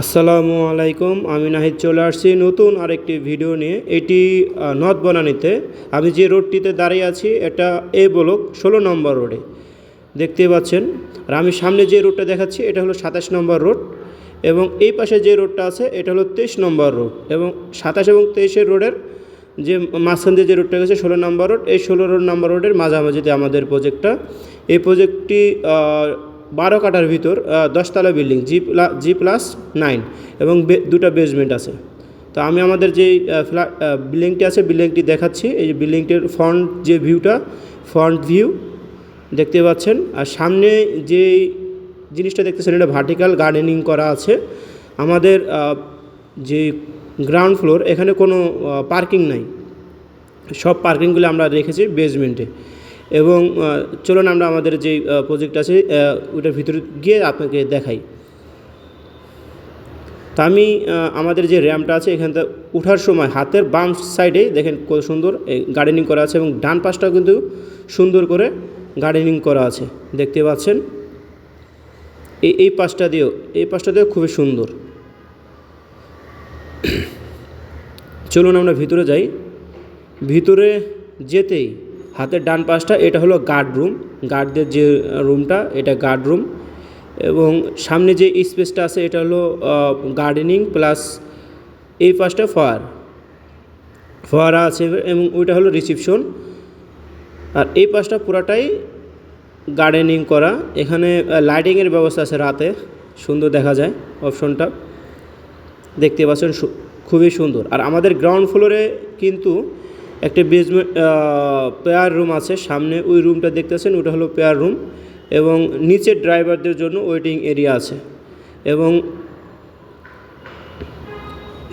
আসসালামু আলাইকুম, আমি নাহিদ চলে আসছি নতুন আরেকটি ভিডিও নিয়ে। এটি নর্থ বনানীতে। আমি যে রোডটিতে দাঁড়িয়ে আছি, এটা এ ব্লক ষোলো নম্বর রোডে। দেখতে পাচ্ছেন? আর আমি সামনে যে রোডটা দেখাচ্ছি, এটা হলো সাতাশ নম্বর রোড এবং এই পাশে যে রোডটা আছে, এটা হলো তেইশ নম্বর রোড এবং সাতাশ এবং তেইশের রোডের যে মাঝখান দিয়ে যে রোডটা গেছে, ষোলো নম্বর রোড, এই ষোলো রোড নম্বর রোডের মাঝামাঝিতে আমাদের প্রজেক্টটা এই প্রজেক্টটি বারো কাটার ভিতর দশতলা বিল্ডিং জি প্লা জি প্লাস নাইন এবং দুটো বেসমেন্ট আছে। তো আমি আমাদের যে ফ্ল্যাট বিল্ডিংটি আছে, বিল্ডিংটি দেখাচ্ছি। এই যে বিল্ডিংটির ফ্রন্ট যে ভিউটা ফ্রন্ট ভিউ দেখতে পাচ্ছেন। আর সামনে যে জিনিসটা দেখতেছেন, এটা ভার্টিক্যাল গার্ডেনিং করা আছে। আমাদের যে গ্রাউন্ড ফ্লোর এখানে কোনো পার্কিং নাই। সব পার্কিংগুলো আমরা রেখেছি বেসমেন্টে এবং চলুন আমরা আমাদের যে প্রজেক্ট আছে ওটার ভিতরে গিয়ে আপনাকে দেখাই। তা আমি আমাদের যে র্যাম্পটা আছে, এখান থেকে ওঠার সময় হাতের বাম সাইডে দেখেন কত সুন্দর গার্ডেনিং করা আছে এবং ডান পাশটাও কিন্তু সুন্দর করে গার্ডেনিং করা আছে, দেখতে পাচ্ছেন? এই এই পাশটা দিয়েও, এই পাশটা দিয়েও খুবই সুন্দর। চলুন আমরা ভিতরে যাই। ভিতরে যেতেই হাতের ডান পাশটা, এটা হলো গার্ড রুম গার্ডদের যে রুমটা এটা গার্ড রুম এবং সামনে যে স্পেসটা আছে, এটা হলো গার্ডেনিং প্লাস এই পাশটা ফোয়ার ফোয়ারা আছে এবং ওইটা হলো রিসিপশন আর এই পাশটা পুরাটাই গার্ডেনিং করা। এখানে লাইটিংয়ের ব্যবস্থা আছে রাতে। সুন্দর দেখা যায় অপশনটা দেখতে পাচ্ছেন খুবই সুন্দর। আর আমাদের গ্রাউন্ড ফ্লোরে কিন্তু একটা বেসমেন্ট পেয়ার রুম আছে। সামনে ওই রুমটা দেখতেছেন, ওটা হলো পেয়ার রুম এবং নিচের ড্রাইভারদের জন্য ওয়েটিং এরিয়া আছে। এবং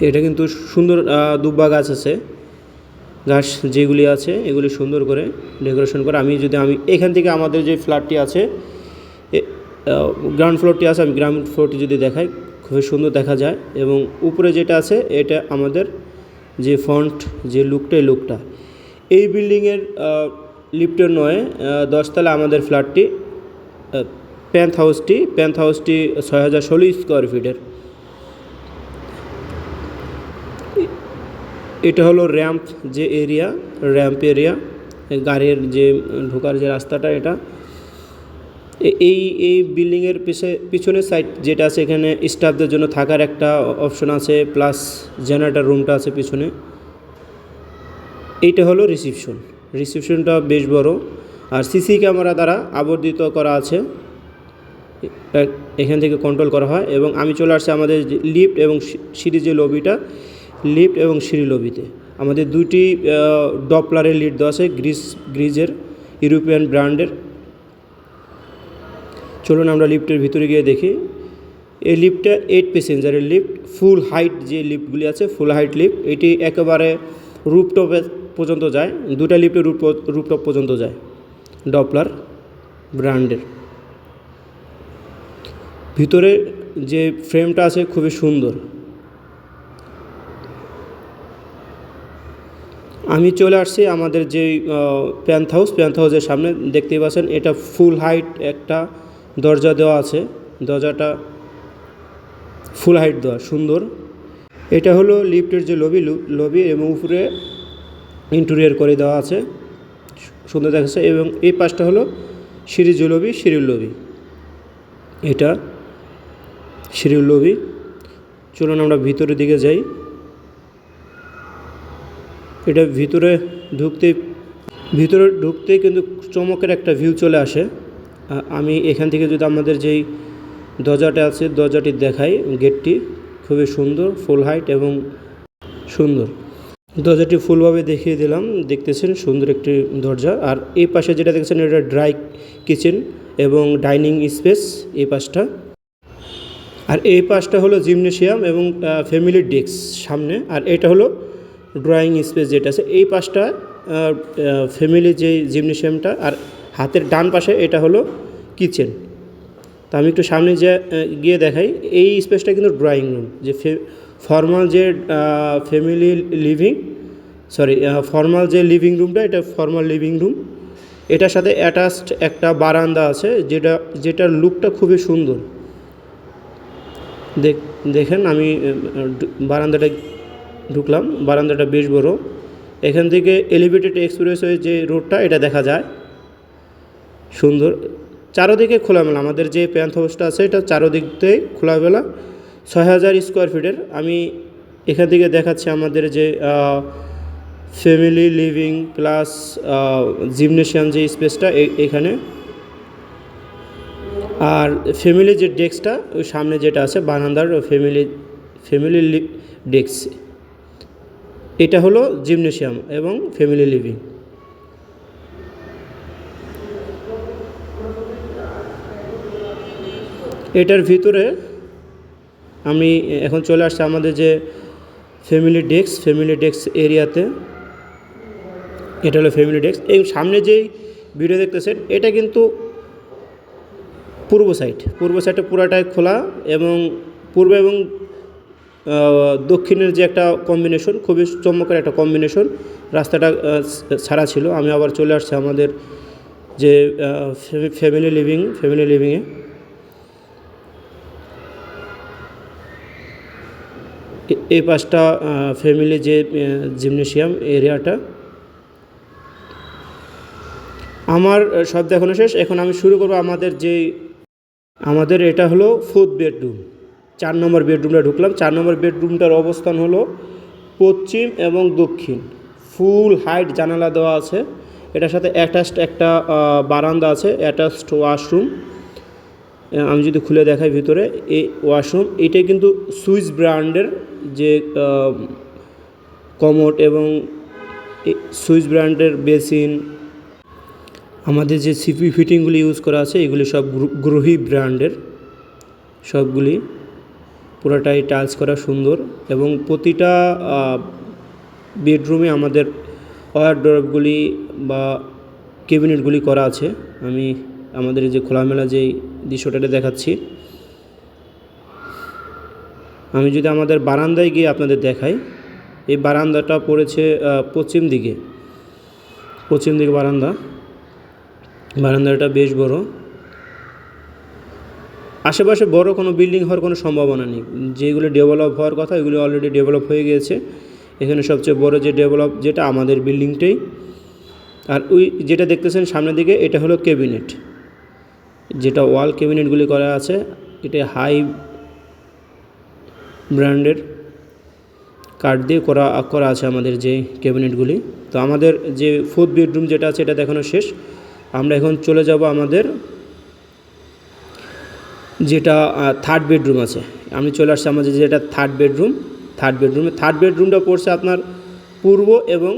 এটা কিন্তু সুন্দর দুব্বা গাছ আছে। গাছ যেগুলি আছে, এগুলি সুন্দর করে ডেকোরেশন করে। আমি যদি, আমি এখান থেকে আমাদের যে ফ্ল্যাটটি আছে গ্রাউন্ড ফ্লোরটি আছে, আমি গ্রাউন্ড ফ্লোরটি যদি দেখাই, খুবই সুন্দর দেখা যায়। এবং উপরে যেটা আছে, এটা আমাদের যে ফ্রন্ট, যে লুকটা লুকটা। এই বিল্ডিংয়ের লিফটের নয় দশতলা আমাদের ফ্ল্যাটটি প্যান্থ হাউসটি প্যান্থ হাউসটি ছয় হাজার ষোলো স্কোয়ার ফিটের এটা হলো র্যাম্প যে এরিয়া র্যাম্প এরিয়া গাড়ির যে ঢোকার যে রাস্তাটা এটা এই এই বিল্ডিংয়ের পিছে, পিছনের সাইড যেটা আছে, এখানে স্টাফদের জন্য থাকার একটা অপশন আছে প্লাস জেনারেটার রুমটা আছে পিছনে। এইটা হলো রিসিপশন রিসিপশনটা বেশ বড়। আর সিসি ক্যামেরা দ্বারা আবর্তিত করা আছে। এখান থেকে কন্ট্রোল করা হয় এবং আমি চলে আসছি আমাদের লিফট এবং সিঁড়ি যে লবিটা লিফট এবং সিঁড়ি লবিতে আমাদের দুটি ডপলারের লিড দেওয়া আছে গ্রিস গ্রিজের ইউরোপিয়ান ব্র্যান্ডের চলুন আমরা লিফটের ভিতরে গিয়ে দেখি। এই লিফটটা এইট প্যাসেঞ্জারের লিফট ফুল হাইট যে লিফটগুলি আছে ফুল হাইট লিফট, এটি একেবারে রুপটপে পর্যন্ত যায়, দুটা লিফটে রুপ রুপটপ পর্যন্ত যায় ডপলার ব্র্যান্ডের ভিতরে যে ফ্রেমটা আছে, খুবই সুন্দর। আমি চলে আসছি আমাদের যে প্যান্থ হাউস প্যান্থ হাউসের সামনে, দেখতেই পাচ্ছেন, এটা ফুল হাইট একটা দরজা দেওয়া আছে। দরজাটা ফুল হাইট দেওয়া, সুন্দর। এটা হলো লিফটের যে লবি লবি এবং উপরে ইন্টেরিয়র করে দেওয়া আছে। সুন্দর দেখাচ্ছে এবং এই পাশটা হলো সিঁড়ি যে লবি সিঁড়ির লবি এটা সিঁড়ির লবি চলুন আমরা ভিতরের দিকে যাই। এটা ভিতরে ঢুকতে ভিতরে ঢুকতে কিন্তু চমকের একটা ভিউ চলে আসে। আমি এখান থেকে যদি আমাদের যেই দরজাটা আছে, দরজাটি দেখাই, গেটটি খুবই সুন্দর ফুল হাইট এবং সুন্দর। দরজাটি ফুলভাবে দেখিয়ে দিলাম, দেখতেছেন সুন্দর একটি দরজা। আর এই পাশে যেটা দেখছেন, এটা ড্রাই কিচেন এবং ডাইনিং স্পেস এই পাশটা। আর এই পাশটা হলো জিমনেশিয়াম এবং ফ্যামিলি ডেস্ক সামনে। আর এটা হলো ড্রয়িং স্পেস যেটা আছে। এই পাশটা ফ্যামিলি যে জিমনেশিয়ামটা আর হাতের ডান পাশে এটা হলো কিচেন। তা আমি একটু সামনে যে গিয়ে দেখাই, এই স্পেসটা কিন্তু ড্রয়িং রুম, যে ফর্মাল যে ফ্যামিলি লিভিং সরি ফর্মাল যে লিভিং রুমটা এটা ফর্মাল লিভিং রুম এটার সাথে অ্যাটাচড একটা বারান্দা আছে, যেটা, যেটার লুকটা খুবই সুন্দর। দেখ, দেখেন আমি বারান্দাটা ঢুকলাম, বারান্দাটা বেশ বড়। এখান থেকে এলিভেটেড এক্সপ্রেস হয়ে যে রোডটা এটা দেখা যায়। সুন্দর। চারোদিকে খোলামেলা। আমাদের যে প্যান্থ হাউসটা আছে, এটা চারোদিকতে খোলামেলা। ছয় হাজার স্কোয়ার ফিটের আমি এখান থেকে দেখাচ্ছি আমাদের যে ফ্যামিলি লিভিং প্লাস জিমনেশিয়াম যে স্পেসটা এখানে। আর ফ্যামিলি যে ডেস্কটা ওই সামনে যেটা আছে, বারান্দার ফ্যামিলি ফ্যামিলি ডেস্ক এটা হলো জিমনেশিয়াম এবং ফ্যামিলি লিভিং এটার ভিতরে আমি এখন চলে আসছি আমাদের যে ফ্যামিলি ডেস্ক ফ্যামিলি ডেস্ক এরিয়াতে। এটা হলো ফ্যামিলি ডেস্ক এই সামনে যেই ভিডিও দেখতেছেন, এটা কিন্তু পূর্ব সাইড পূর্ব সাইডটা পুরাটাই খোলা এবং পূর্ব এবং দক্ষিণের যে একটা কম্বিনেশন খুবই চমৎকার একটা কম্বিনেশন রাস্তাটা ছাড়া ছিল। আমি আবার চলে আসছি আমাদের যে ফ্যামিলি লিভিং ফ্যামিলি লিভিংয়ে এই পাশটা ফ্যামিলি যে জিমনেশিয়াম এরিয়াটা আমার সব দেখানো শেষ। এখন আমি শুরু করব আমাদের যে, আমাদের এটা হলো ফোর্থ বেডরুম চার নম্বর বেডরুমটা ঢুকলাম। চার নম্বর বেডরুমটার অবস্থান হলো পশ্চিম এবং দক্ষিণ। ফুল হাইট জানালা দেওয়া আছে। এটার সাথে অ্যাটাচড একটা বারান্দা আছে অ্যাটাচড ওয়াশরুম আমি যদি খুলে দেখাই ভিতরে, এই ওয়াশরুম এটা কিন্তু সুইস ব্র্যান্ডের যে কমোড এবং সুইস ব্র্যান্ডের বেসিন, আমাদের যে সিপি ফিটিংগুলি ইউজ করা আছে, এগুলি সব গ্রু- গ্রোহি ব্র্যান্ডের। সবগুলি পুরোটাই টাইলস করা সুন্দর এবং প্রতিটা বেডরুমে আমাদের ওয়ারড্রপগুলি বা ক্যাবিনেটগুলি করা আছে। আমি আমাদের যে খোলামেলা যেই দৃশ্যটা দেখাচ্ছি আমি যদি আমাদের বারান্দায় গিয়ে আপনাদের দেখাই, এই বারান্দাটা পড়েছে পশ্চিম দিকে। পশ্চিম দিকে বারান্দা। বারান্দাটা বেশ বড়। আশেপাশে বড় কোনো বিল্ডিং হওয়ার কোনো সম্ভাবনা নেই। যেগুলো ডেভেলপ হওয়ার কথা, এগুলো অলরেডি ডেভেলপ হয়ে গিয়েছে। এখানে সবচেয়ে বড় যে ডেভেলপ যেটা আমাদের বিল্ডিংটাই। আর ওই যেটা দেখতেছেন সামনের দিকে, এটা হলো ক্যাবিনেট যেটা ওয়াল ক্যাবিনেটগুলি করা আছে, এটা হাই ব্র্যান্ডের কাঠ দিয়ে করা করা আছে আমাদের যে ক্যাবিনেটগুলি। তো আমাদের যে ফোর্থ বেডরুম যেটা আছে, এটা দেখানো শেষ। আমরা এখন চলে যাব আমাদের যেটা থার্ড বেডরুম আছে। আমি চলে আসছি আমাদের যেটা থার্ড বেডরুম থার্ড বেডরুমে থার্ড বেডরুমটা পড়ছে আপনার পূর্ব এবং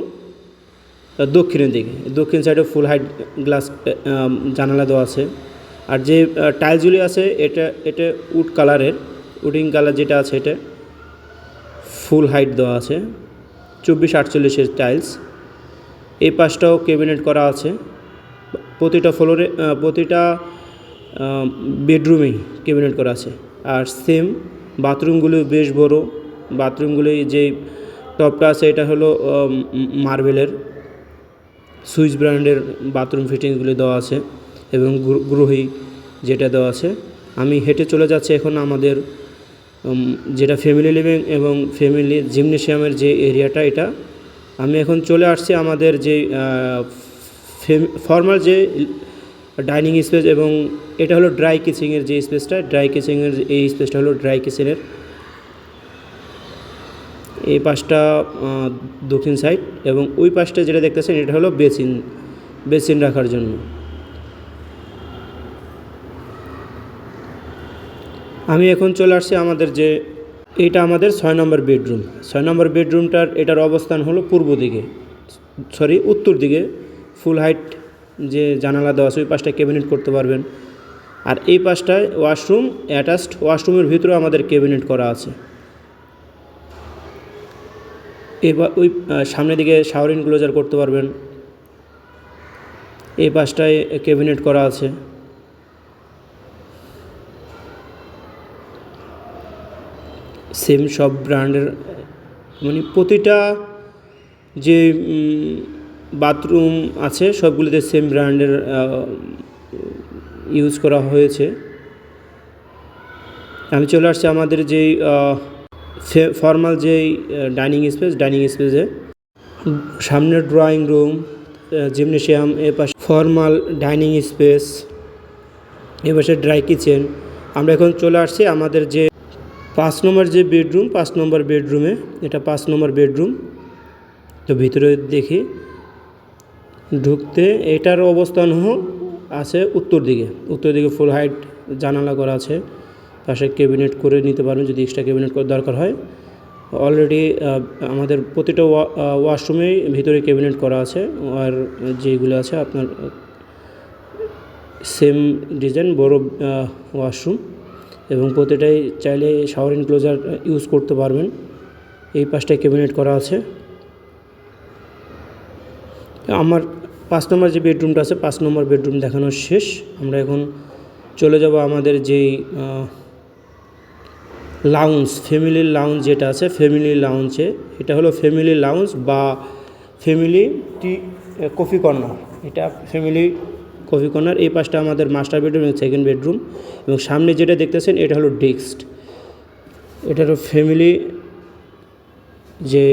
দক্ষিণের দিকে। দক্ষিণ সাইডে ফুল হাইট গ্লাস জানালা দেওয়া আছে। আর যে টাইলসগুলি আছে, এটা এটা উড কালারের উডিং কালার যেটা আছে এটা, ফুল হাইট দেওয়া আছে, চব্বিশ আটচল্লিশের টাইলস। এই পাশটাও ক্যাবিনেট করা আছে, প্রতিটা ফ্লোরে প্রতিটা বেডরুমেই ক্যাবিনেট করা আছে। আর সেম বাথরুমগুলো বেশ বড় বাথরুমগুলি যে টপটা আছে এটা হলো মার্বেলের সুইচ ব্র্যান্ডের বাথরুম ফিটিংসগুলি দেওয়া আছে এবং গ্রো- গ্রোহি যেটা দেওয়া আছে। আমি হেঁটে চলে যাচ্ছি এখন আমাদের যেটা ফ্যামিলি লিভিং এবং ফ্যামিলি জিমনেশিয়ামের যে এরিয়াটা এটা, আমি এখন চলে আসছি আমাদের যে ফর্মাল যে ডাইনিং স্পেস এবং এটা হলো ড্রাই কিচিংয়ের যে স্পেসটা ড্রাই কিচিংয়ের এই স্পেসটা হলো ড্রাই কিচেনের এই পাশটা দক্ষিণ সাইড এবং ওই পাশটা যেটা দেখতেছেন, এটা হলো বেসিন বেসিন রাখার জন্য। আমি এখন চলে আসছি আমাদের যে এটা আমাদের ছয় নম্বর বেডরুম। ছয় নম্বর বেডরুমটার, এটার অবস্থান হলো পূর্ব দিকে, সরি, উত্তর দিকে। ফুল হাইট যে জানালা দেওয়া আছে, ওই পাশটা ক্যাবিনেট করতে পারবেন। আর এই পাশটায় ওয়াশরুম, অ্যাটাচড ওয়াশরুমের ভিতরেও আমাদের ক্যাবিনেট করা আছে। এবার ওই সামনের দিকে শাওয়ার ইনক্লোজার করতে পারবেন। এই পাশটায় ক্যাবিনেট করা আছে। সেম সব ব্র্যান্ডের মানে প্রতিটা যে বাথরুম আছে, সবগুলিতে সেম ব্র্যান্ডের ইউজ করা হয়েছে। আমি চলে আসছি আমাদের যেই ফর্মাল যেই ডাইনিং স্পেস ডাইনিং স্পেসে সামনের ড্রয়িং রুম জিমনেশিয়াম এ পাশে ফর্মাল ডাইনিং স্পেস এ পাশে ড্রাই কিচেন আমরা এখন চলে আসছি আমাদের যে পাঁচ নম্বর যে বেডরুম, পাঁচ নম্বর বেডরুমে, এটা পাঁচ নম্বর বেডরুম। তো ভিতরে দেখি, ঢুকতে এটার অবস্থান আছে উত্তর দিকে। উত্তর দিকে ফুল হাইট জানালা করা আছে। পাশে ক্যাবিনেট করে নিতে পারবেন, যদি এক্সট্রা ক্যাবিনেট করার দরকার হয়। অলরেডি আমাদের প্রতিটা ওয়াশরুমেই ভিতরে ক্যাবিনেট করা আছে। আর যেগুলো আছে আপনার সেম ডিজাইন বড় ওয়াশরুম এবং প্রতিটাই চাইলে শাওয়ার ইনক্লোজার ইউজ করতে পারবেন। এই পাশটায় ক্যাবিনেট করা আছে। আমার পাঁচ নম্বর যে বেডরুমটা আছে, পাঁচ নম্বর বেডরুম দেখানো শেষ। আমরা এখন চলে যাব আমাদের যেই লাউঞ্জ ফ্যামিলি লাউঞ্জ যেটা আছে ফ্যামিলি লাউঞ্জে এটা হলো ফ্যামিলি লাউঞ্জ বা ফ্যামিলি টি কফি কর্নার এটা ফ্যামিলি কফি কর্নার এই পাশটা আমাদের মাস্টার বেডরুম এবং সেকেন্ড বেডরুম এবং সামনে যেটা দেখতেছেন, এটা হলো ডেস্ক এটা হলো ফ্যামিলি যে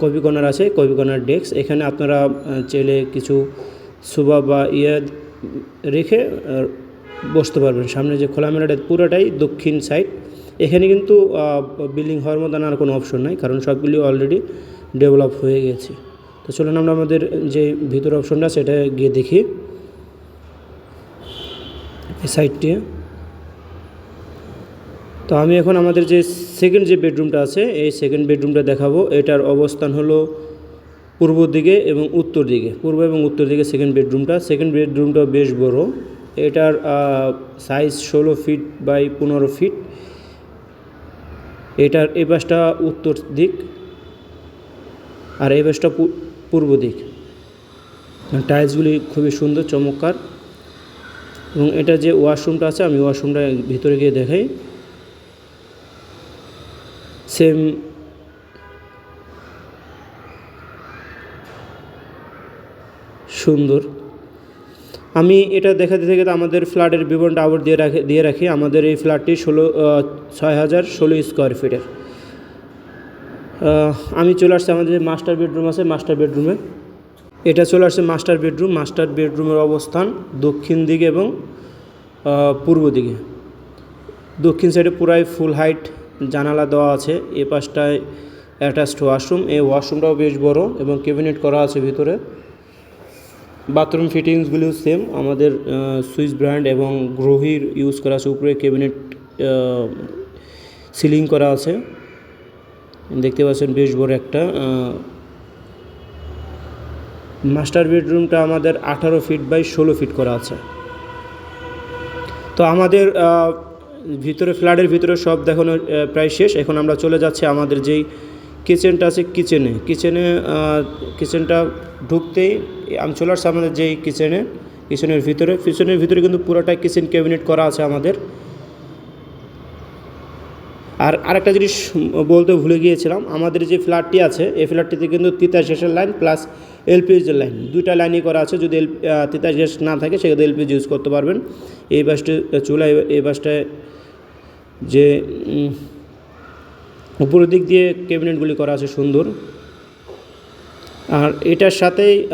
কপি কর্নার আছে কপি কর্নার ডেস্ক এখানে আপনারা চাইলে কিছু সুবা বা ইয়ে রেখে বসতে পারবেন। সামনে যে খোলামেলাটা পুরোটাই দক্ষিণ সাইড এখানে কিন্তু বিল্ডিং হওয়ার মতন আর কোনো অপশন নাই, কারণ সবগুলি অলরেডি ডেভেলপ হয়ে গেছে। তো চলুন আমরা আমাদের যে ভিতর অপশনটা সেটা গিয়ে দেখি। এই সাইডটি। তো আমি এখন আমাদের যে সেকেন্ড যে বেডরুমটা আছে, এই সেকেন্ড বেডরুমটা দেখাবো। এটার অবস্থান হলো পূর্ব দিকে এবং উত্তর দিকে। পূর্ব এবং উত্তর দিকে সেকেন্ড বেডরুমটা সেকেন্ড বেডরুমটা বেশ বড়। এটার সাইজ ষোলো ফিট বাই পনেরো ফিট এটার এই পাশটা উত্তর দিক আর এই পাশটা পূর্ব দিক। টাইলসগুলি খুবই সুন্দর, চমৎকার। এবং এটা যে ওয়াশরুমটা আছে, আমি ওয়াশরুমটা ভিতরে গিয়ে দেখাই। সেম সুন্দর। আমি এটা দেখাতে থেকে আমাদের ফ্ল্যাটের বিবরণটা আবার দিয়ে রাখি দিয়ে রাখি। আমাদের এই ফ্ল্যাটটি ষোলো ছয় হাজার ষোলো স্কোয়ার ফিটের আমি চলে আসছি, আমাদের মাস্টার বেডরুম আছে মাস্টার বেডরুমে এটা চলে আসছে মাস্টার বেডরুম মাস্টার বেডরুমের অবস্থান দক্ষিণ দিকে এবং পূর্ব দিকে। দক্ষিণ সাইডে পুরাই ফুল হাইট জানালা দেওয়া আছে। এ পাশটায় অ্যাটাচড ওয়াশরুম এই ওয়াশরুমটাও বেশ বড় এবং ক্যাবিনেট করা আছে ভিতরে। বাথরুম ফিটিংসগুলিও সেম আমাদের সুইস ব্র্যান্ড এবং গ্রোহির ইউজ করা আছে। উপরে ক্যাবিনেট সিলিং করা আছে। দেখতে পাচ্ছেন বেশ বড় একটা মাস্টার বেডরুমটা আমাদের আঠারো ফিট বাই ষোলো ফিট করা আছে। তো আমাদের ভিতরে, ফ্ল্যাটের ভিতরে সব দেখানো প্রায় শেষ। এখন আমরা চলে যাচ্ছি আমাদের যেই কিচেনটা আছে কিচেনে। কিচেনে কিচেনটা ঢুকতেই আমি চলে আসছি আমাদের যেই কিচেনে, কিচেনের ভিতরে। কিচেনের ভিতরে কিন্তু পুরোটাই কিচেন ক্যাবিনেট করা আছে আমাদের। আর আরেকটা জিনিস বলতে ভুলে গিয়েছিলাম, আমাদের যে ফ্ল্যাটটি আছে, এই ফ্ল্যাটটিতে কিন্তু তিতাস গ্যাসের লাইন প্লাস এলপিজির লাইন, দুইটা লাইনই করা আছে, যদি এল তিতাস গ্যাস না থাকে সেক্ষেত্রে এলপিজি ইউজ করতে পারবেন। এই বাসটি চুলা, এই- বাসটায় যে উপরের দিক দিয়ে ক্যাবিনেটগুলি করা আছে সুন্দর। আর এটার সাথেই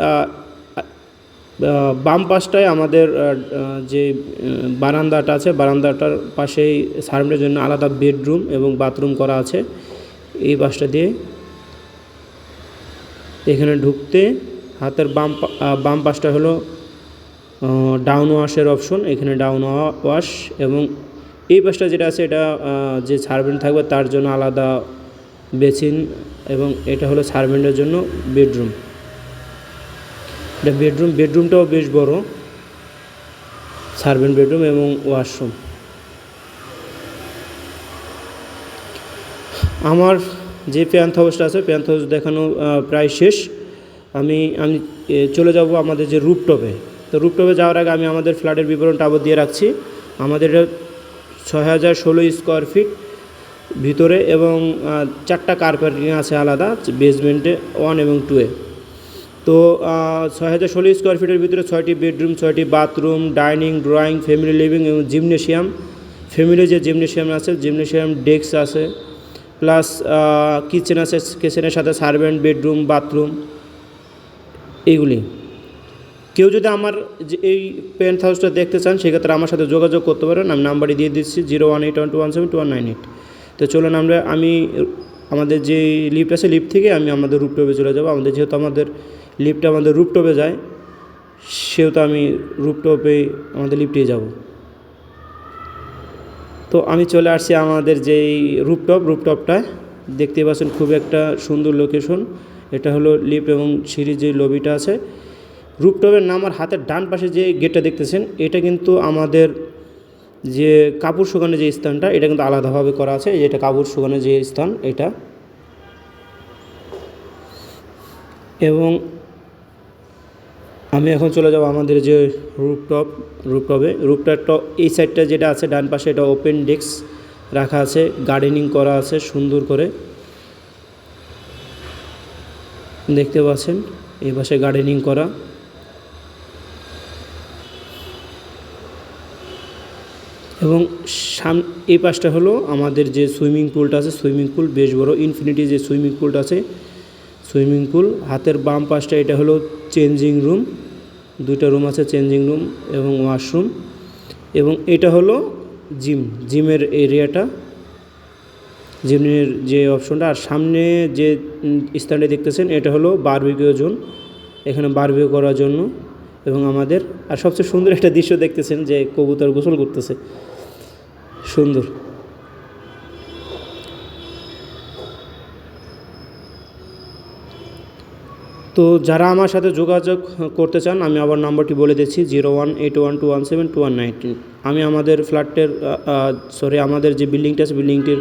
বাম পাশটায় আমাদের যে বারান্দাটা আছে, বারান্দাটার পাশেই সার্ভেন্টের জন্য আলাদা বেডরুম এবং বাথরুম করা আছে। এই পাশটা দিয়ে এখানে ঢুকতে হাতের বাম বাম পাশটা হলো ডাউন ওয়াশের অপশন এখানে ডাউন ওয়াশ এবং এই পাশটা যেটা আছে, এটা যে সার্ভেন্ট থাকবে তার জন্য আলাদা বেসিন এবং এটা হলো সার্ভেন্টের জন্য বেডরুম। এটা বেডরুম, বেডরুমটাও বেশ বড়। সার্ভেন্ট বেডরুম এবং ওয়াশরুম। আমার যে প্যান্থ হাউসটা আছে প্যান্থ হাউস দেখানো প্রায় শেষ। আমি আমি চলে যাব আমাদের যে রুপটপে তো রুপটপে যাওয়ার আগে আমি আমাদের ফ্ল্যাটের বিবরণটা আবার দিয়ে রাখছি। আমাদের ছয় হাজার ষোলো স্কোয়ার ফিট ভিতরে এবং চারটা কার পার্কিং আছে আলাদা বেসমেন্টে ওয়ান এবং টুয়ে তো ছয় হাজার ষোলো স্কোয়ার ফিটের ভিতরে ছয়টি বেডরুম ছয়টি bathroom dining drawing family living এবং জিমনেশিয়াম ফ্যামিলি যে জিমনেশিয়াম আছে জিমনেশিয়াম ডেস্ক আছে প্লাস কিচেন আছে কিচেনের সাথে সার্ভেন্ট বেডরুম বাথরুম এইগুলি কেউ যদি আমার যে এই পেন্ট হাউসটা দেখতে চান, সেক্ষেত্রে আমার সাথে যোগাযোগ করতে পারেন। আমি নাম্বারটি দিয়ে দিচ্ছি zero one eight one two one seven two one nine eight তো চলুন আমরা, আমি আমাদের যে লিফট আছে লিফট থেকে আমি আমাদের রুপটপে চলে যাব। আমাদের যেহেতু আমাদের লিফটটা আমাদের রুপটপে যায় সেহেতু আমি রুপটপে আমাদের লিফটে যাব। তো আমি চলে আসছি আমাদের যেই রুপটপ রুপটপটা দেখতে পাচ্ছেন খুব একটা সুন্দর লোকেশন এটা হলো লিফট এবং সিঁড়ির যে লবিটা আছে। রুপটপের নামার হাতের ডান পাশে যে গেটটা দেখতেছেন, এটা কিন্তু আমাদের যে কাপড় শুকানোর যে স্থানটা, এটা কিন্তু আলাদাভাবে করা আছে। এটা কাপড় শুকানোর যে স্থান, এটা। এবং আমি এখন চলে যাব আমাদের যে রুপটপ, রুপটপে। রুপটপটা এই সাইডটা যেটা আছে, ডান পাশে এটা ওপেন ডেস্ক রাখা আছে গার্ডেনিং করা আছে সুন্দর করে। দেখতে পাচ্ছেন, এই পাশে গার্ডেনিং করা। এবং সাম, এই পাশটা হলো আমাদের যে সুইমিং পুলটা আছে সুইমিং পুল বেশ বড় ইনফিনিটি যে সুইমিং পুলটা আছে সুইমিং পুল। হাতের বাম পাশটা এটা হলো চেঞ্জিং রুম। দুইটা রুম আছে চেঞ্জিং রুম এবং ওয়াশরুম। এবং এটা হলো জিম, জিমের এরিয়াটা। জিমের যে অপশনটা, আর সামনে যে স্থানটা দেখতেছেন, এটা হলো বারবিকিউ জোন। এখানে বারবিকিউ করার জন্য এবং আমাদের, আর সবচেয়ে সুন্দর একটা দৃশ্য দেখতেছেন যে কবুতর গোসল করতেছে। সুন্দর। তো যারা আমার সাথে যোগাযোগ করতে চান, আমি আবার নাম্বারটি বলে দিচ্ছি, zero one eight one two one seven two one nineteen আমি আমাদের ফ্ল্যাটের সরি আমাদের যে বিল্ডিংটা আছে বিল্ডিংটির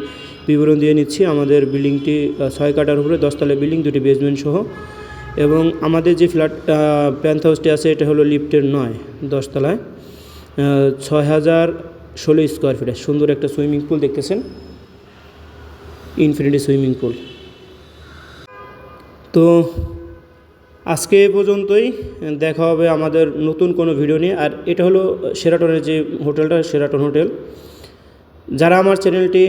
বিবরণ দিয়ে নিচ্ছি। আমাদের বিল্ডিংটি ছয় কাটার উপরে, দশতলা বিল্ডিং দুটি বেসমেন্ট সহ। এবং আমাদের যে ফ্ল্যাট প্যান্থ হাউসটি আছে, এটা হলো লিফটের নয়, দশতলায়। ছয় হাজার ষোলো স্কোয়ার ফিটে সুন্দর একটা সুইমিং পুল দেখতেছেন। ইনফিনিটি সুইমিং পুল তো আজকে এ পর্যন্তই। দেখা হবে আমাদের নতুন কোনো ভিডিও নিয়ে। আর এটা হলো সেরাটনের যে হোটেলটা সেরাটন হোটেল। যারা আমার চ্যানেলটি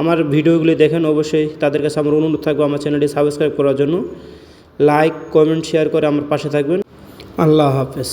আমার ভিডিওগুলি দেখেন, অবশ্যই তাদের কাছে আমার অনুরোধ থাকব আমার চ্যানেলটি সাবস্ক্রাইব করার জন্য। লাইক কমেন্ট শেয়ার করে আমার পাশে থাকবেন। আল্লাহ হাফেজ।